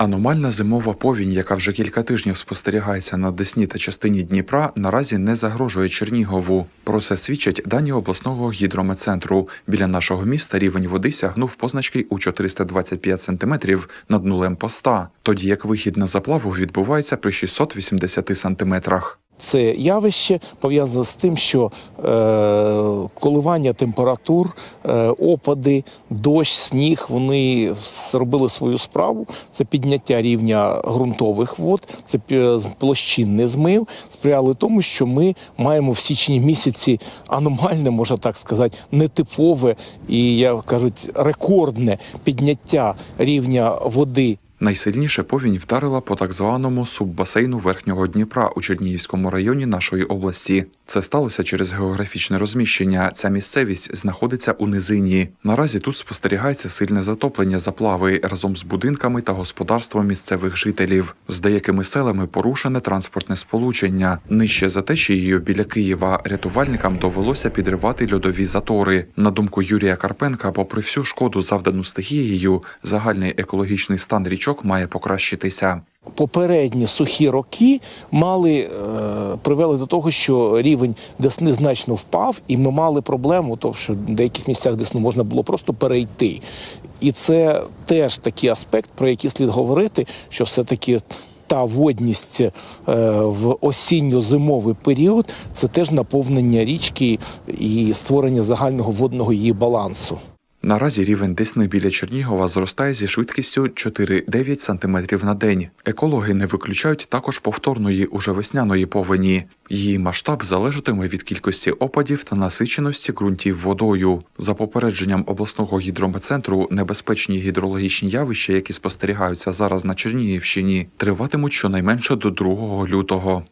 Аномальна зимова повінь, яка вже кілька тижнів спостерігається на Десні та частині Дніпра, наразі не загрожує Чернігову. Про це свідчать дані обласного гідрометцентру. Біля нашого міста рівень води сягнув позначки у 425 сантиметрів над нулем поста, тоді як вихід на заплаву відбувається при 680 сантиметрах. Це явище пов'язане з тим, що е, коливання температур, е, опади, дощ, сніг вони зробили свою справу. Це підняття рівня ґрунтових вод, це пі- площинний змив, сприяли тому, що ми маємо в січні місяці аномальне, можна так сказати, нетипове і як кажуть, рекордне підняття рівня води Найсильніше повінь вдарила по так званому суббасейну верхнього Дніпра у Чернігівському районі нашої області. Це сталося через географічне розміщення. Ця місцевість знаходиться у низині. Наразі тут спостерігається сильне затоплення заплави разом з будинками та господарством місцевих жителів. З деякими селами порушене транспортне сполучення. Нижче за течією біля Києва рятувальникам довелося підривати льодові затори. На думку Юрія Карпенка, попри всю шкоду, завдану стихією, загальний екологічний стан річок має покращитися. Попередні сухі роки мали е, привели до того, що рівень Десни значно впав, і ми мали проблему, тому що в деяких місцях Десну можна було просто перейти. І це теж такий аспект, про який слід говорити, що все-таки. Та водність е, в осінньо-зимовий період це теж наповнення річки і створення загального водного її балансу. Наразі рівень Десни біля Чернігова зростає зі швидкістю 4-9 см на день. Екологи не виключають також повторної уже весняної повені. Її масштаб залежатиме від кількості опадів та насиченості ґрунтів водою. За попередженням обласного гідрометцентру, небезпечні гідрологічні явища, які спостерігаються зараз на Чернігівщині, триватимуть щонайменше до 2 лютого.